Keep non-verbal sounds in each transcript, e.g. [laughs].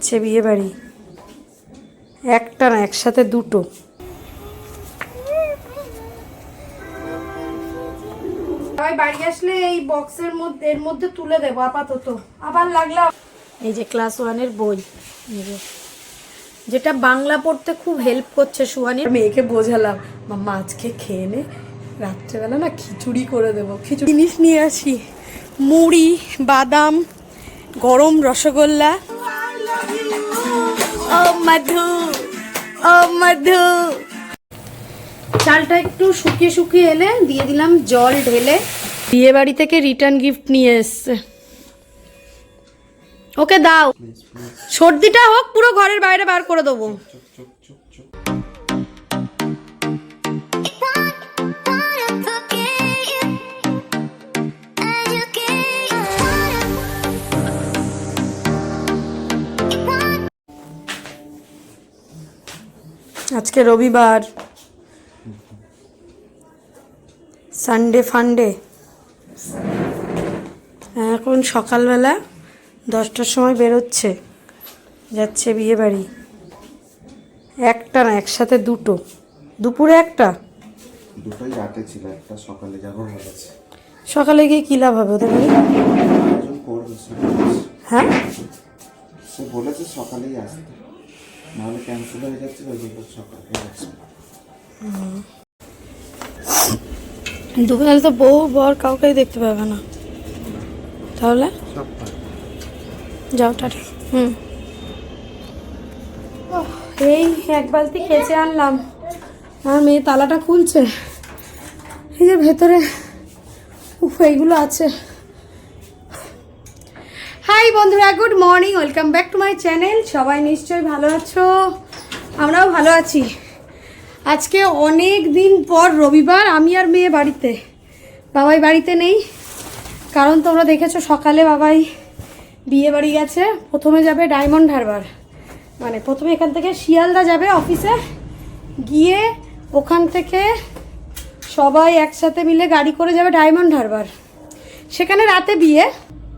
যাচ্ছে বিয়ে বাড়ি একটা না একসাথে দুটো। বাড়ি আসলে এই বক্সের মধ্যে এর মধ্যে তুলে দেবো আপাতত। আবার লাগলে এই যে ক্লাস ওয়ানের বই। এই যে। যেটা বাংলা পড়তে খুব হেল্প করছে সুহানির। মেয়েকে বোঝালাম মাম্মা আজকে খেয়ে নে রাত্রেবেলা না খিচুড়ি করে দেবো। খিচুড়ি জিনিস নিয়ে আসি। মুড়ি বাদাম গরম রসগোল্লা। ও মধু ও মধু। চালটা একটু শুকিয়ে শুকিয়ে এলে দিয়ে দিলাম জল ঢেলে। বিয়ে বাড়ি থেকে রিটার্ন গিফট নিয়ে এসছে। ওকে দাও। সর্দিটা হোক পুরো ঘরের বাইরে বার করে দেবো। আজকে রবিবার। সানডে ফান্ডে এখন সকালবেলা দশটার সময় বেরোচ্ছে যাচ্ছে বিয়ে বাড়ি একটা না একসাথে দুটো। দুপুরে একটা? দুটোই রাতে ছিল একটা সকালে যাব বলেছে সকালে গিয়ে কী লাভ হবে ওদের। হ্যাঁ? সে বলেছে সকালেই আসতে নাহলে ক্যান্সেল হয়ে ওই জন্য সকালে আসবে দুপুরে তো বউ বর কাউকেই দেখতে পাবে না। তাহলে। যাও টাটা। হুম। এই এক বালতি কেচে আনলাম। আমার মেয়ে তালাটা খুলছে। এই যে ভেতরে উফ এইগুলো আছে। বন্ধুরা good morning welcome back to my channel সবাই নিশ্চয়ই ভালো আছো? আমরাও ভালো আছি। আজকে অনেক দিন পর রবিবার, আমি আর মেয়ে বাড়িতে। বাবাই বাড়িতে নেই। কারণ তোমরা দেখেছ সকালে বাবাই বিয়ে বাড়ি গেছে। প্রথমে যাবে ডায়মন্ড হারবার। মানে প্রথমে এখান থেকে শিয়ালদা যাবে অফিসে। গিয়ে ওখান থেকে সবাই একসাথে মিলে গাড়ি করে যাবে ডায়মন্ড হারবার। সেখানে রাতে বিয়ে।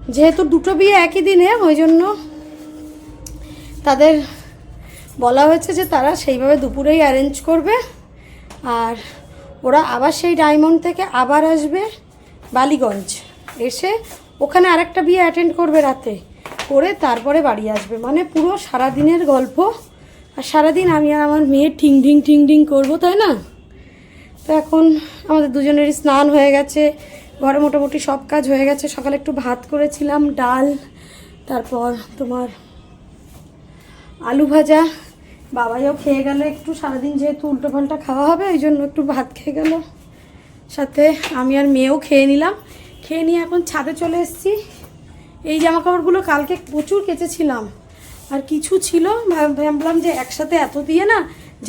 যেহেতু দুটো বিয়ে একই দিনে, ওই জন্য তাদের বলা হয়েছে যে তারা সেইভাবে দুপুরেই অ্যারেঞ্জ করবে। আর ওরা আবার সেই ডায়মন্ড থেকে আবার আসবে বালিগঞ্জ। এসে ওখানে আরেকটা বিয়ে অ্যাটেন্ড করবে রাতে। করে তারপরে বাড়ি আসবে। মানে পুরো সারাদিনের গল্প। আর সারাদিন আমি আর আমার মেয়ে ঠিং ঠিং ঠিং ঠিং করব, তাই না? তো এখন আমাদের দুজনেরই স্নান হয়ে গেছে। ঘরে মোটামুটি সব কাজ হয়ে গেছে। সকালে একটু ভাত করেছিলাম, ডাল, তারপর তোমার আলু ভাজা। বাবাইও খেয়ে গেল, একটু সারাদিন যেহেতু উল্টো পাল্টা খাওয়া হবে, ওই জন্য একটু ভাত খেয়ে গেল। সাথে আমি আর মেয়েও খেয়ে নিলাম। খেয়ে নিয়ে এখন ছাদে চলে এসেছি। এই জামা কাপড়গুলো কালকে প্রচুর কেচেছিলাম। আর কিছু ছিল ভাবলাম যে একসাথে এত দিয়ে না,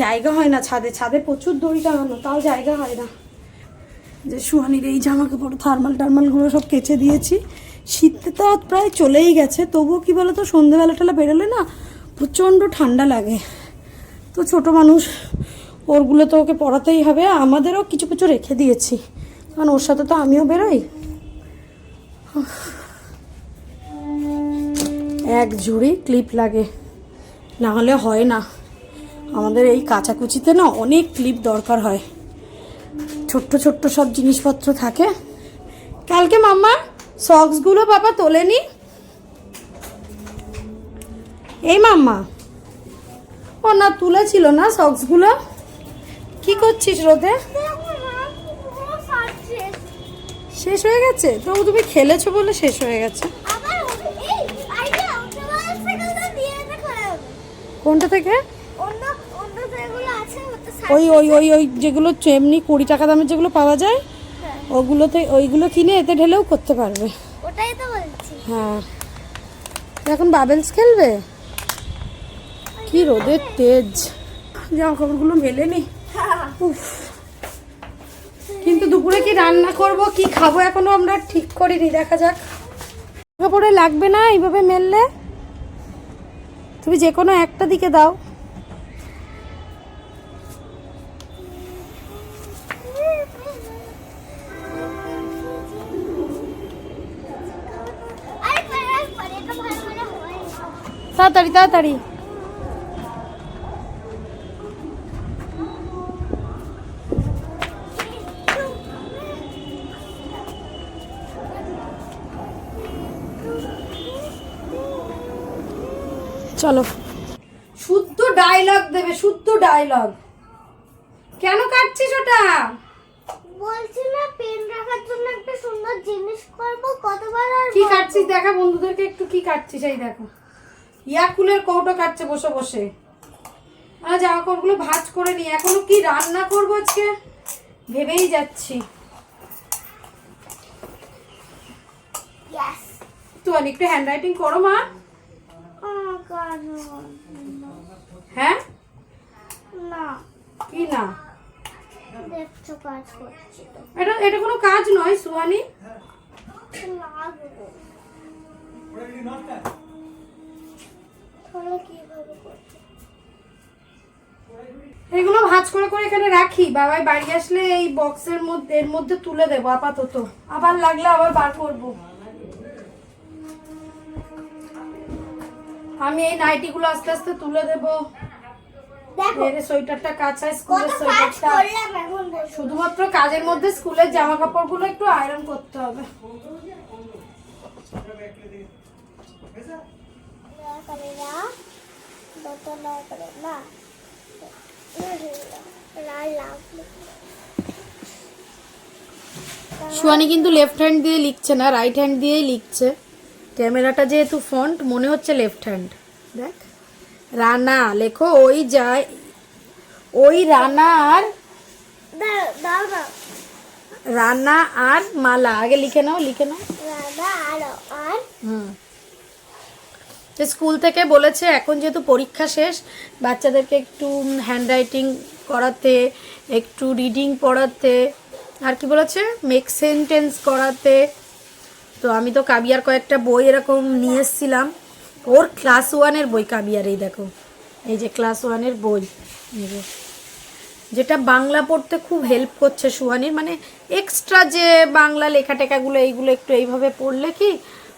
জায়গা হয় না ছাদে। ছাদে প্রচুর দড়ি টাঙানো, তাও জায়গা হয় না। যে সুহানির এই জামা কাপড় থার্মাল টার্মালগুলো সব কেচে দিয়েছি। শীতে তো প্রায় চলেই গেছে, তবুও কি বলো তো সন্ধেবেলা টেলা বেরোলে না প্রচণ্ড ঠান্ডা লাগে। তো ছোট মানুষ, ওরগুলো তো ওকে পড়াতেই হবে, আমাদেরও কিছু কিছু রেখে দিয়েছি। কারণ ওর সাথে তো আমিও বেরোই। এক জুড়ি ক্লিপ লাগে না হলে হয় না। আমাদের এই কাচাকুচিতে না অনেক ক্লিপ দরকার হয়। ছোট্ট ছোট্ট সব জিনিসপত্র থাকে। কালকে মাম্মা সক্সগুলো বাবা তোলেনি। এই মাম্মা ও না তুলেছিল না সক্সগুলো কি করছিস রোদে? শেষ হয়ে গেছে? তবু তুমি খেলেছো বলে শেষ হয়ে গেছে। কোনটা থেকে? ওই ওই ওই ওই যেগুলো এমনি কুড়ি টাকা দামের যেগুলো পাওয়া যায় ওগুলোতে ওইগুলো কিনে এতে ঢেলেও করতে পারবে। ওটাই তো বলছি। হ্যাঁ। এখন বাবেলস খেলবে? কি রোদের তেজ। জামা কাপড়গুলো মেলেনি উফ। কিন্তু দুপুরে কি রান্না করব কি খাব এখনও আমরা ঠিক করিনি দেখা যাক। কাপড়ে লাগবে না এইভাবে মেললে? তুমি যে কোনো একটা দিকে দাও। তাড়াতাড়ি তাড়াতাড়ি। চলো। শুদ্ধ ডায়লগ দেবে শুদ্ধ ডায়লগ কেন কাটছিস ওটা? বলছি না পেন রাখার জন্য একটা সুন্দর জিনিস করব কতবার আর কি কাটছিস? দেখা বন্ধুদেরকে একটু কি কাটছিস? এই দেখো। ইয়াকুলের কৌটো কাটছে বসে বসে। আর জামা কাপড়গুলো ভাঁজ করে নি এখনও কি রান্না করব আজকে? ভেবেই যাচ্ছি। তো একটু হ্যান্ড রাইটিং করো মা। Oh. হ্যাঁ? না। কি না? কাজ এটা এটা কোনো কাজ নয় সুহানি। করছি এগুলো ভাঁজ করে করে এখানে রাখি। বাবাই বাড়ি আসলে এই বক্সের মধ্যে এর মধ্যে তুলে দেবো আপাতত। আবার লাগলে আবার বার করব। আমি এই নাইটিগুলো আস্তে আস্তে তুলে দেবো। এর সোয়েটারটা কাঁচায় স্কুলের শুধুমাত্র কাজের মধ্যে স্কুলের জামা কাপড়গুলো একটু আয়রন করতে হবে। করে না? দত করে না সুয়ানি কিন্তু লেফট হ্যান্ড দিয়ে লিখছে না রাইট হ্যান্ড দিয়েই লিখছে। ক্যামেরাটা যেহেতু ফ্রন্ট মনে হচ্ছে লেফট হ্যান্ড দেখ। রানা লেখো ওই যায় ওই রানা আর রানা আর মালা আগে লিখে নাও লিখে নাও। রাধা আরও আর হুম। তো স্কুল থেকে বলেছে, এখন যেহেতু পরীক্ষা শেষ, বাচ্চাদেরকে একটু হ্যান্ড রাইটিং করাতে, একটু রিডিং পড়াতে, আর কি বলেছে? মেক সেন্টেন্স করাতে। তো আমি তো কাবিয়ার কয়েকটা বই এরকম নিয়ে এসেছিলাম। ওর ক্লাস ওয়ানের বই কাবিয়ার, এই দেখো। এই যে ক্লাস ওয়ানের বই। যে। যেটা বাংলা পড়তে খুব হেল্প করছে সুহানির। মানে এক্সট্রা যে বাংলা লেখা টেখাগুলো এইগুলো একটু এইভাবে পড়লে কি,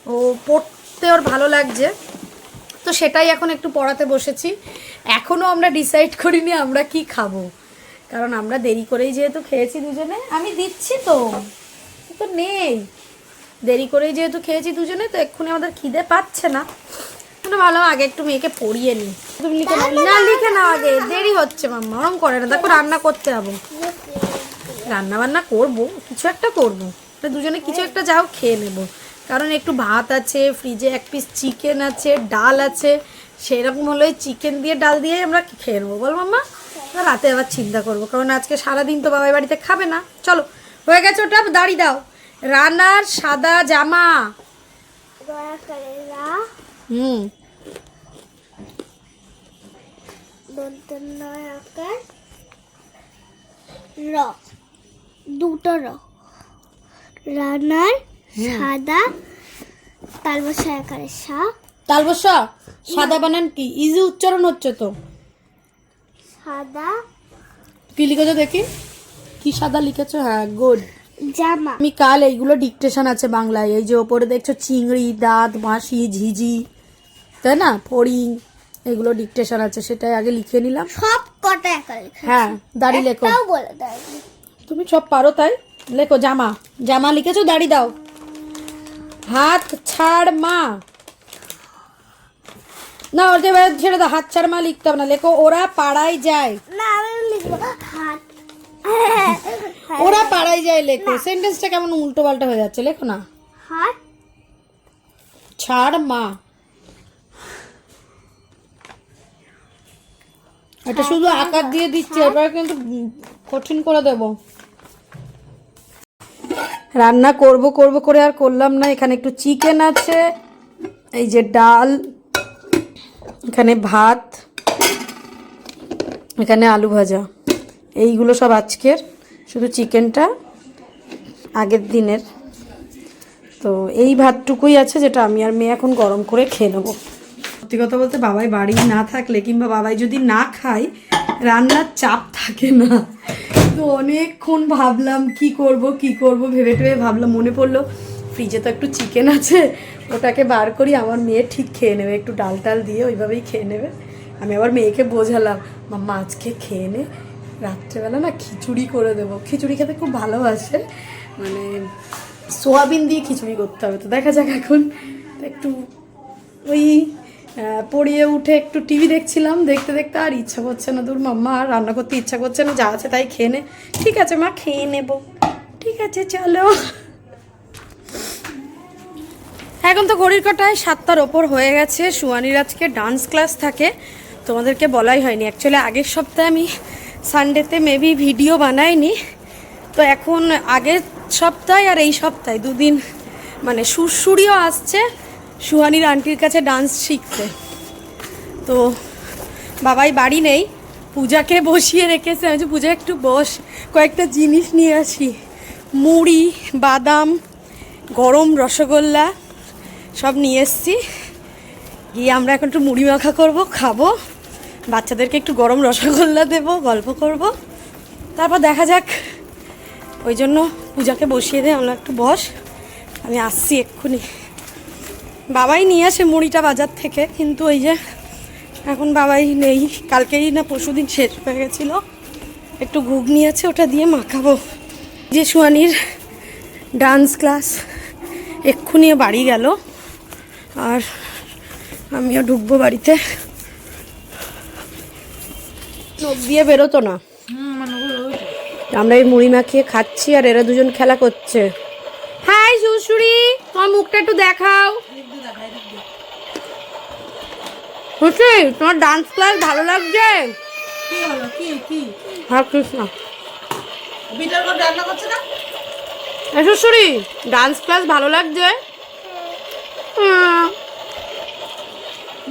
ও পড়তে ওর ভালো লাগছে। তো সেটাই এখন একটু পড়াতে বসেছি। এখনও আমরা ডিসাইড করিনি আমরা কি খাব। কারণ আমরা দেরি করেই যেহেতু খেয়েছি দুজনে, আমি দিচ্ছি তো। তো নেই। দেরি করেই যেহেতু খেয়েছি দুজনে, তো এক্ষুনি আমাদের খিদে পাচ্ছে না। মানে ভালো, আগে একটু মেয়েকে পড়িয়ে নি তুমি লিখে না, লিখে নাও আগে। দেরি হচ্ছে মাম্মা ওরম করে না। দেখো, রান্না করতে যাব রান্না বান্না করব, কিছু একটা করব। দুজনে কিছু একটা যাও, খেয়ে নেব। কারণ একটু ভাত আছে ফ্রিজে এক পিস চিকেন আছে ডাল আছে সেরকম হলে চিকেন দিয়ে ডাল দিয়ে আমরা খেয়ে নেব। বল মাম্মা? রাতে আবার চিন্তা করব কারণ আজকে সারাদিন তো বাবাই বাড়িতে খাবে না। চলো হয়ে গেছে ওটা দাড়ি দাও। রানার সাদা জামা। হুম। র দুটো র। রানার সাদা তাল বসা আকারে সা। তালবসা? সাদা বানান কি? ইজি উচ্চারণ হচ্ছে তো। সাদা। কি লিখেছো দেখি? কি সাদা লিখেছো? হ্যাঁ গুড জামা। আমি কাল এইগুলো ডিকটেশন আছে বাংলায়। এই যে ওপরে দেখছ চিংড়ি দাঁত মাসি ঝিঝি তাই না? ফড়িং এগুলো ডিকটেশন আছে। সেটাই আগে লিখে নিলাম। সব কটা হ্যাঁ দাড়ি লেখো। তুমি সব পারো তাই। লেখো জামা। জামা লিখেছো দাড়ি দাও। হাত ছাড় মা। না ওর যে ছেড়ে দাও হাত ছাড় মা লিখতে হবে না লেখো ওরা পাড়ায় যায়। না আমি লিখব হাত। ওরা পাড়ায় যায় লেখো। সেন্টেন্সটা কেমন উল্টো পাল্টা হয়ে যাচ্ছে লেখো না। হাত। ছাড় মা। এটা শুধু আকার দিয়ে দিচ্ছে এবার কিন্তু কঠিন করে দেব। রান্না করব করব করে আর করলাম না। এখানে একটু চিকেন আছে, এই যে ডাল, এখানে ভাত, এখানে আলু ভাজা। এইগুলো সব আজকের, শুধু চিকেনটা আগের দিনের। তো এই ভাতটুকুই আছে যেটা আমি আর মেয়ে এখন গরম করে খেয়ে নেব। সত্যি কথা বলতে বাবাই বাড়ি না থাকলে কিংবা বাবাই যদি না খায়, রান্নার চাপ থাকে না। তো অনেকক্ষণ ভাবলাম কি করব কি করব ভেবে টেবে ভাবলাম, মনে পড়ল ফ্রিজে তো একটু চিকেন আছে, ওটাকে বার করি, আমার মেয়ে ঠিক খেয়ে নেবে, একটু ডাল টাল দিয়ে ওইভাবেই খেয়ে নেবে। আমি আবার মেয়েকে বোঝালাম, মাম্মা, আজকে খেয়ে নে, রাত্রেবেলা না খিচুড়ি করে দেবো। খিচুড়ি খেতে খুব ভালোবাসে মানে সোয়াবিন দিয়ে খিচুড়ি করতে হবে, তো দেখা যাক এখন একটু ওই পড়িয়ে উঠে একটু টিভি দেখছিলাম, দেখতে দেখতে আর ইচ্ছা করছে না। দূর মাম্মা আর রান্না করতে ইচ্ছা করছে না, যা আছে তাই খেয়ে নে। ঠিক আছে মা, খেয়ে নেব। ঠিক আছে, চলো। এখন তো ঘড়ির কাটায় সাতটার ওপর হয়ে গেছে। সুয়ানির আজকে ডান্স ক্লাস থাকে। তোমাদেরকে বলাই হয়নি। অ্যাকচুয়ালি আগের সপ্তাহে আমি সানডেতে মেবি ভিডিও বানাইনি। তো এখন আগের সপ্তাহে আর এই সপ্তাহে দুদিন মানে সুরসুরিও আসছে। সুহানির আন্টির কাছে ডান্স শিখতে। তো বাবাই বাড়ি নেই, পূজাকে বসিয়ে রেখেছে। আমি পূজা, একটু বস, কয়েকটা জিনিস নিয়ে আসি। মুড়ি, বাদাম, গরম রসগোল্লা, সব নিয়ে এসছি। গিয়ে আমরা এখন একটু মুড়ি মাখা করব, খাব। বাচ্চাদেরকে একটু গরম রসগোল্লা দেবো, গল্প করব। তারপর দেখা যাক। ওই জন্য পূজাকে বসিয়ে দিয়ে আমরা একটু বস। আমি আসছি এক্ষুনি। বাবাই নিয়ে আসে মুড়িটা বাজার থেকে। কিন্তু ওই যে এখন বাবাই নেই। কালকেই না পরশুদিন শেষ হয়ে গেছিল। একটু ঘুগনি আছে ওটা দিয়ে মাখাবো। যে সুয়ানির ডান্স ক্লাস এক্ষুনি বাড়ি গেল। আর আমিও ঢুকবো বাড়িতে। নখ দিয়ে বেরোতো না। আমরা এই মুড়ি মাখিয়ে খাচ্ছি আর এরা দুজন খেলা করছে। হাই সুশুরি তোমার মুখটা একটু দেখাও। হচ্ছে তোমার ডান্স ক্লাস ভালো লাগছে? কি হলো? কি কি? হরে কৃষ্ণ। বিটার রান্না করছে না? এ শ্বশুরি ডান্স ক্লাস ভালো লাগছে?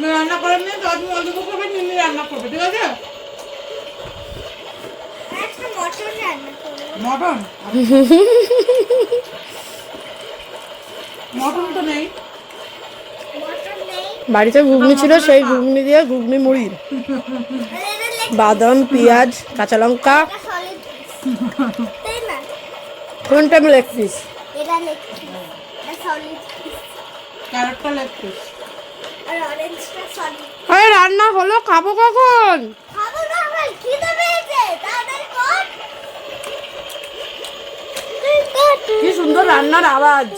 রান্না করেন নি তো তুমি অল্প করবে তুমি রান্না করবে ঠিক আছে? Mutton mutton? [laughs] মটন তো নেই। বাড়িতে ঘুগনি ছিল সেই ঘুগনি দিয়ে ঘুগনি মুড়ি। বাদাম পেঁয়াজ কাঁচা লঙ্কা। এটা সলিড তাই কোনটা লেগ পিস। লেগ রান্না হলো খাব কখন? কি সুন্দর রান্নার আওয়াজ।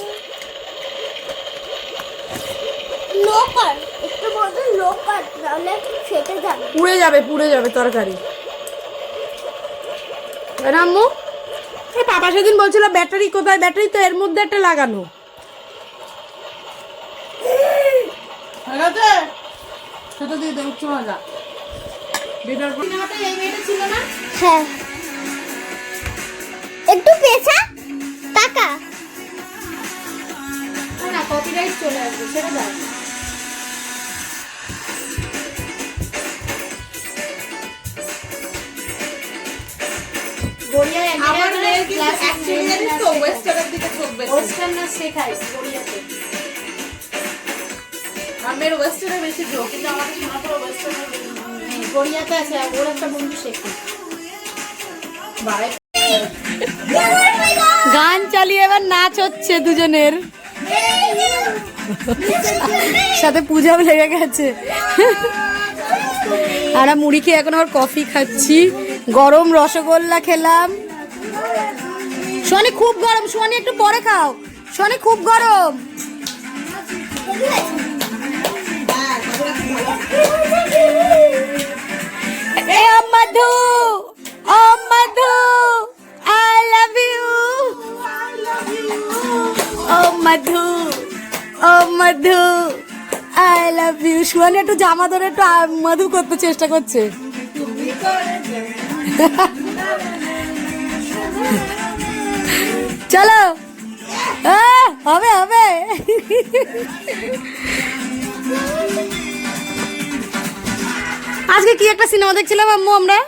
লো কর একটু মতো লো কর তাহলে ফেটে যাবে। পুড়ে যাবে পুড়ে যাবে তরকারি। না আম্মু পাপা সেদিন বলছিল ব্যাটারি কোথায়? ব্যাটারি তো এর মধ্যে একটা লাগানো। হয়ে সেটা দিয়ে দেবো হ্যাঁ। একটু পেছা? টাকা। না কপিরাইট চলে আসবে সেটা মেয়ের কিন্তু অ্যাকচুয়ালি জানিস তো ওয়েস্টার্নের দিকে চোখ বেশি। ওয়েস্টার্ন না শেখাই গড়িয়াতে আমার ওয়েস্টার্নে বেশি ঝোঁক কিন্তু আমাদের সোনাপুর ওয়েস্টার্নের গড়িয়াতে আছে ওর একটা বন্ধু শেখে। বাড়াই গান চালিয়ে এবার নাচ হচ্ছে দুজনের। সাথে পূজাও লেগে গেছে। আমরা মুড়ি খেয়ে এখন আবার কফি খাচ্ছি। গরম রসগোল্লা খেলাম। সোনি খুব গরম, সোনি একটু পরে খাও। সোনি খুব গরম। আই লাভ ও আই একটু জামা ধরে একটু মধু করতে চেষ্টা করছে। চলো। হবে হবে। আজকে কি একটা সিনেমা দেখছিলাম আম্মু আমরা?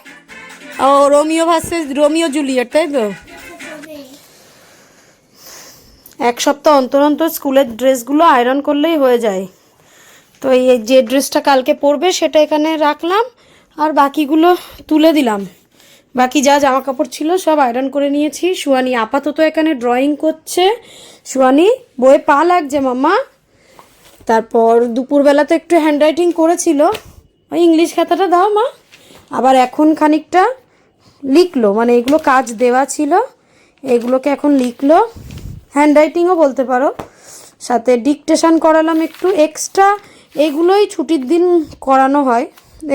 ও রোমিও ভার্সেস রোমিও জুলিয়েট তাই তো? এক সপ্তাহ অন্তর অন্তর স্কুলের ড্রেসগুলো আয়রন করলেই হয়ে যায়। তো এই যে ড্রেসটা কালকে পরবে সেটা এখানে রাখলাম আর বাকিগুলো তুলে দিলাম। বাকি যা জামা কাপড় ছিল সব আয়রন করে নিয়েছি। সুয়ানি আপাতত এখানে ড্রয়িং করছে। সুয়ানি বইয়ে পা লাগছে মাম্মা। তারপর দুপুরবেলা তো একটু হ্যান্ডরাইটিং করেছিল। ওই ইংলিশ খাতাটা দাও মা। আবার এখন খানিকটা লিখলো মানে এগুলো কাজ দেওয়া ছিল। এগুলোকে এখন লিখলো। হ্যান্ডরাইটিংও বলতে পারো। সাথে ডিকটেশন করালাম একটু এক্সট্রা এগুলোই ছুটির দিন করানো হয়।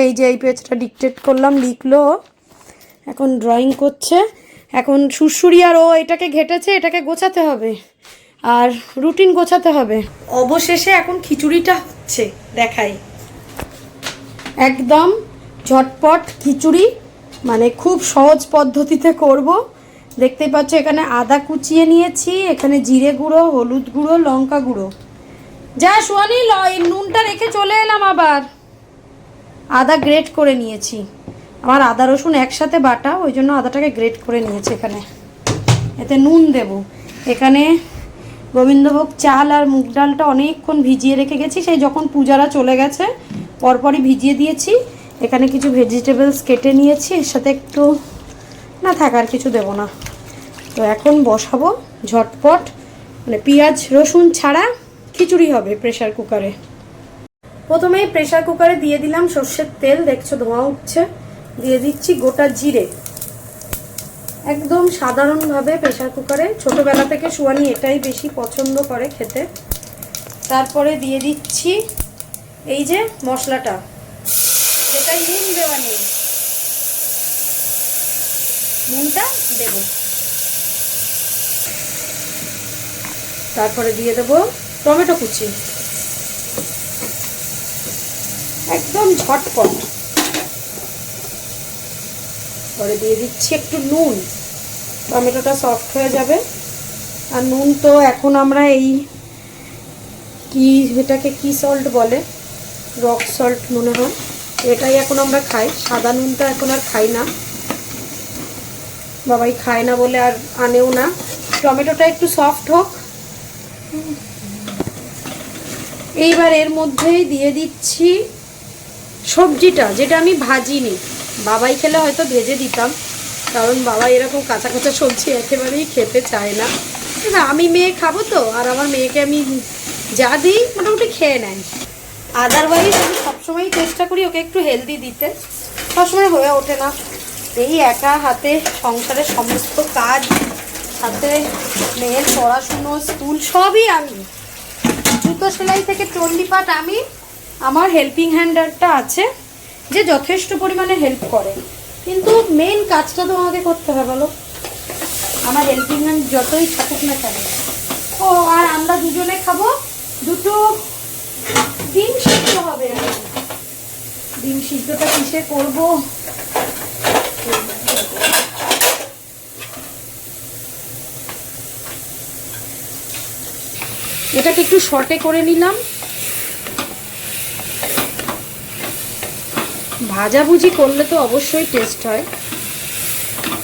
এই যে এই পেজটা ডিকটেট করলাম, লিখলো। এখন ড্রয়িং করছে। এখন সুরসুরি আর ও এটাকে ঘেটেছে এটাকে গোছাতে হবে। আর রুটিন গোছাতে হবে। অবশেষে এখন খিচুড়িটা হচ্ছে দেখাই। একদম ঝটপট খিচুড়ি মানে খুব সহজ পদ্ধতিতে করব। দেখতেই পাচ্ছ এখানে আদা কুচিয়ে নিয়েছি এখানে জিরে গুঁড়ো হলুদ গুঁড়ো লঙ্কা গুঁড়ো। যা সোয়ানি ল এই নুনটা রেখে চলে এলাম আবার। আদা গ্রেট করে নিয়েছি। আমার আদা রসুন একসাথে বাটা, ওই জন্য আদাটাকে গ্রেট করে নিয়েছে এখানে। এতে নুন দেব। এখানে গোবিন্দভোগ চাল আর মুগ ডালটা অনেকক্ষণ ভিজিয়ে রেখে গেছি, সেই যখন পূজারা চলে গেছে, পরপরই ভিজিয়ে দিয়েছি। এখানে কিছু ভেজিটেবলস কেটে নিয়েছি, এর সাথে একটু, না থাকার কিছু দেব না। তো এখন বসাবো ঝটপট। মানে পেঁয়াজ, রসুন ছাড়া খিচুড়ি হবে প্রেশার কুকারে প্রথমেই প্রেশার কুকারে দিয়ে দিলাম সর্ষের তেল, দেখছ ধোঁয়া উঠছে। দিয়ে দিচ্ছি গোটা জিরে। একদম সাধারণভাবে প্রেসার কুকারে ছোটোবেলা থেকে সুয়ানি এটাই বেশি পছন্দ করে খেতে। তারপরে দিয়ে দিচ্ছি এই যে মশলাটা। যেটাই নুন দেওয়া নেই। নুনটা দেব। তারপরে দিয়ে দেব টমেটো কুচি। একদম ঝটপট। পরে দিয়ে দিচ্ছি একটু নুন। টমেটোটা সফট হয়ে যাবে। আর নুন তো এখন আমরা এই কি, এটাকে কি সল্ট বলে? রক সল্ট মনে হয়। এটাই এখন আমরা খাই। সাদা নুনটা এখন আর খাই না। বাবাই খায় না বলে আর আনেও না। টমেটোটা একটু সফট হোক। এইবার এর মধ্যেই দিয়ে দিচ্ছি সবজিটা, যেটা আমি ভাজিনি। বাবাই খেলে হয়তো ভেজে দিতাম, কারণ বাবা এরকম কাঁচা কাঁচা সবজি একেবারেই খেতে চায় না। আমি মেয়ে খাব তো, আর আমার মেয়েকে আমি যা দিই মোটামুটি খেয়ে নেয়। আদারওয়াইজ আমি সবসময়ই চেষ্টা করি ওকে একটু হেলদি দিতে। সবসময় হয়ে ওঠে না। এই একা হাতে সংসারের সমস্ত কাজ, হাতে মেয়ের পড়াশুনো, স্কুল, সবই আমি। জুতো সেলাই থেকে চণ্ডীপাঠ আমি, আমার হেল্পিং হ্যান্ডারটা আছে। যে যথেষ্ট পরিমাণে হেল্প করে। কিন্তু মেন কাজটা তো আমাকে করতে হবে বলো। আমার হেল্পিং হ্যান্ড যতই থাকুক না কেন। ও, আর আমরা দুজনে খাব দুটো ডিম সিদ্ধ হবে। ডিম সিদ্ধটা কিসে করব? এটাকে একটু শর্টে করে নিলাম। ভাজাভুজি করলে তো অবশ্যই টেস্ট হয়।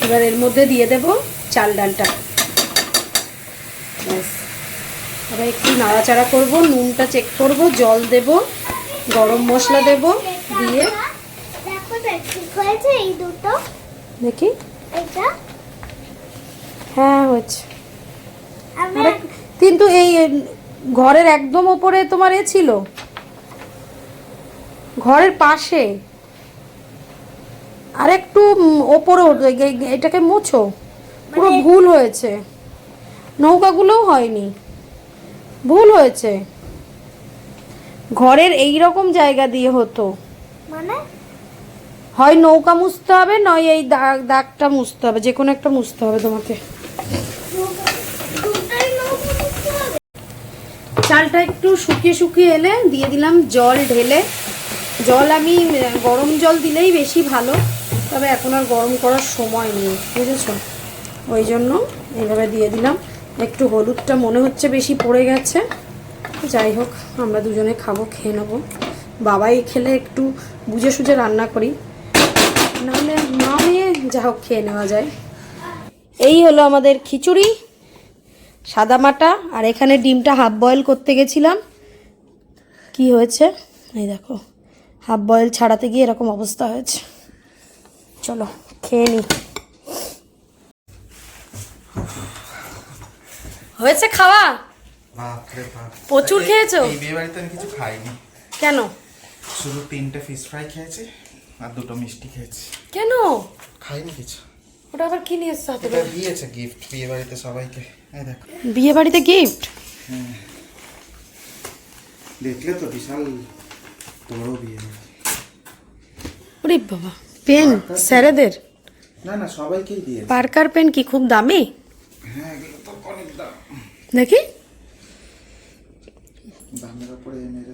এবার এর মধ্যে দিয়ে দেব চাল ডালটা। ব্যাস। এবার একটু নাড়াচাড়া করব নুনটা চেক করব জল দেব গরম মশলা দেব দিয়ে দেখো হ্যাঁ হচ্ছে কিন্তু এই ঘরের একদম ওপরে তোমার এ ছিল? ঘরের পাশে। আর একটু ওপরে এটাকে মুছো। পুরো ভুল হয়েছে। নৌকাগুলোও হয়নি। ভুল হয়েছে। ঘরের এই রকম জায়গা দিয়ে হতো। মানে? হয় নৌকা মুছতে হবে নয় এই দাগ দাগটা মুছতে হবে যে কোনো একটা মুছতে হবে তোমাকে। চালটা একটু শুকিয়ে শুকিয়ে এলে দিয়ে দিলাম জল ঢেলে। জল আমি গরম জল দিলেই বেশি ভালো। তবে এখন আর গরম করার সময় নেই, বুঝেছ? ওই জন্য এইভাবে দিয়ে দিলাম। একটু হলুদটা মনে হচ্ছে বেশি পড়ে গেছে। যাই হোক, আমরা দুজনে খাব, খেয়ে নেব। বাবাই খেলে একটু বুঝে সুঝে রান্না করি। নাহলে মা মেয়ে যা হোক খেয়ে নেওয়া যায়। এই হলো আমাদের খিচুড়ি, সাদা মাটা, আর এখানে ডিমটা হাফ বয়েল করতে গেছিলাম। কি হয়েছে? এই দেখো, হাফ বয়েল ছাড়াতে গিয়ে এরকম অবস্থা হয়েছে। চলো খেয়ে নি। হয়েছে খাওয়া? প্রচুর খেয়েছো? এই বিয়ে বাড়িতে আমি কিছু খাইনি। কেন? শুধু তিনটে ফিশ ফ্রাই খেয়েছি আর দুটো মিষ্টি খেয়েছি। কেন? খাইনি কিছু। ওটা আবার কি নিয়ে এসছো হাতে এটা দিয়েছে গিফট বিয়ে বাড়িতে সবাইকে। এই দেখো। বিয়ে বাড়িতে গিফট দেখলে তো বিশাল বড় বিয়ে বাড়ি। ওরে বাবা। পেন স্যারেদের? না না সবাইকেই দিয়েছে। পার্কার পেন কি খুব দামি? হ্যাঁ এগুলো তো অনেক দাম। দেখি দামের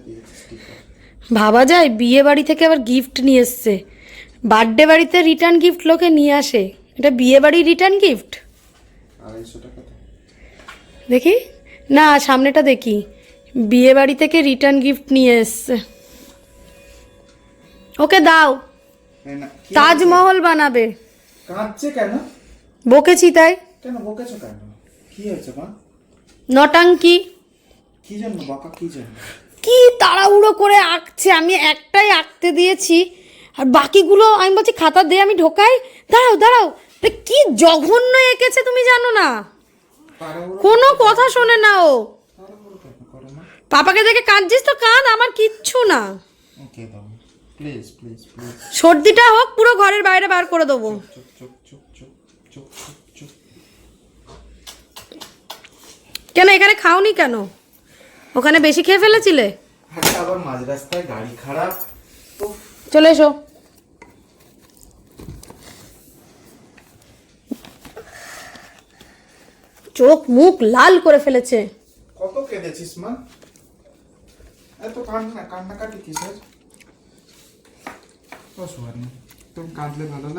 দিয়েছে স্টিকার ভাবা যায় বিয়ে বাড়ি থেকে আবার গিফট নিয়ে এসছে। বার্থডে বাড়িতে রিটার্ন গিফট লোকে নিয়ে আসে। এটা বিয়ে বাড়ি রিটার্ন গিফট দেখি। না সামনেটা দেখি। বিয়ে বাড়ি থেকে রিটার্ন গিফট নিয়ে এসছে। ওকে দাও। তাজমহল বানাবে। কাঁদছে কেন? বকেছি তাই। কেন বকেছো কেন? কি হয়েছে মা? নটাঙ্কি। কি জন্য বকা কি জন্য? কি তাড়াহুড়ো করে আঁকছে? আমি একটাই আঁকতে দিয়েছি। আর বাকিগুলো আমি বলছি খাতা দিয়ে আমি ঢোকাই। দাঁড়াও দাঁড়াও। কি জঘন্য এঁকেছে তুমি জানো না? কোনো কথা শোনে না ও। পাপাকে দেখে কাঁদছিস তো কাঁদ আমার কিচ্ছু না। প্লিজ প্লিজ প্লিজ সর্দিটা হোক পুরো ঘরের বাইরে বার করে দেবো। কেন এখানে খাওনি কেন? ওখানে বেশি খেয়ে ফেলেছিলে? আবার মাঝ রাস্তায় গাড়ি খারাপ। চলে এসো। চোখ মুখ লাল করে ফেলেছে। কত কেঁদেছিস মা? এত কান্না কান্নাকাটি কিসের? ও সুহানি তুমি কাঁদলে ভালো লাগে